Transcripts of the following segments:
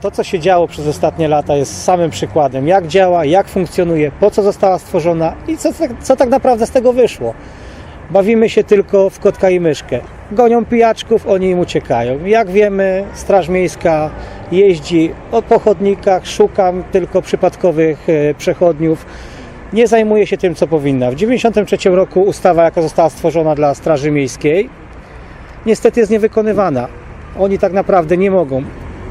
To, co się działo przez ostatnie lata, jest samym przykładem, jak działa, jak funkcjonuje, po co została stworzona i co, tak- co tak naprawdę z tego wyszło. Bawimy się tylko w kotka i myszkę. Gonią pijaczków, oni im uciekają. Jak wiemy, Straż Miejska jeździ po chodnikach, szukam tylko przypadkowych e, przechodniów. Nie zajmuje się tym, co powinna. W 1993 roku ustawa, jaka została stworzona dla Straży Miejskiej, niestety jest niewykonywana. Oni tak naprawdę nie mogą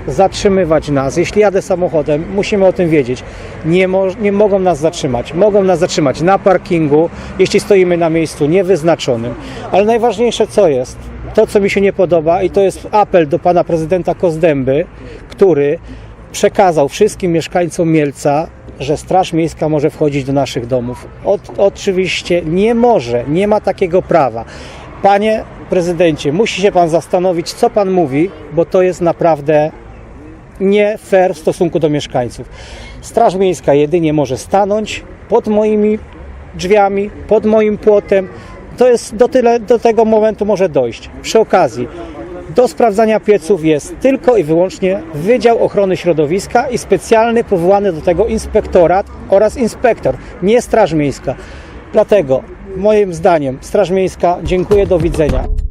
zatrzymywać nas. Jeśli jadę samochodem, musimy o tym wiedzieć. Nie, mo- nie mogą nas zatrzymać. Mogą nas zatrzymać na parkingu, jeśli stoimy na miejscu niewyznaczonym. Ale najważniejsze co jest, to co mi się nie podoba i to jest apel do pana prezydenta Kozdęby, który przekazał wszystkim mieszkańcom Mielca, że Straż Miejska może wchodzić do naszych domów. Od, oczywiście nie może, nie ma takiego prawa. Panie prezydencie, musi się pan zastanowić, co pan mówi, bo to jest naprawdę nie fair w stosunku do mieszkańców. Straż Miejska jedynie może stanąć pod moimi drzwiami, pod moim płotem. To jest do tyle, do tego momentu może dojść. Przy okazji, do sprawdzania pieców jest tylko i wyłącznie Wydział Ochrony Środowiska i specjalny powołany do tego inspektorat oraz inspektor, nie Straż Miejska. Dlatego, moim zdaniem, Straż Miejska dziękuję, do widzenia.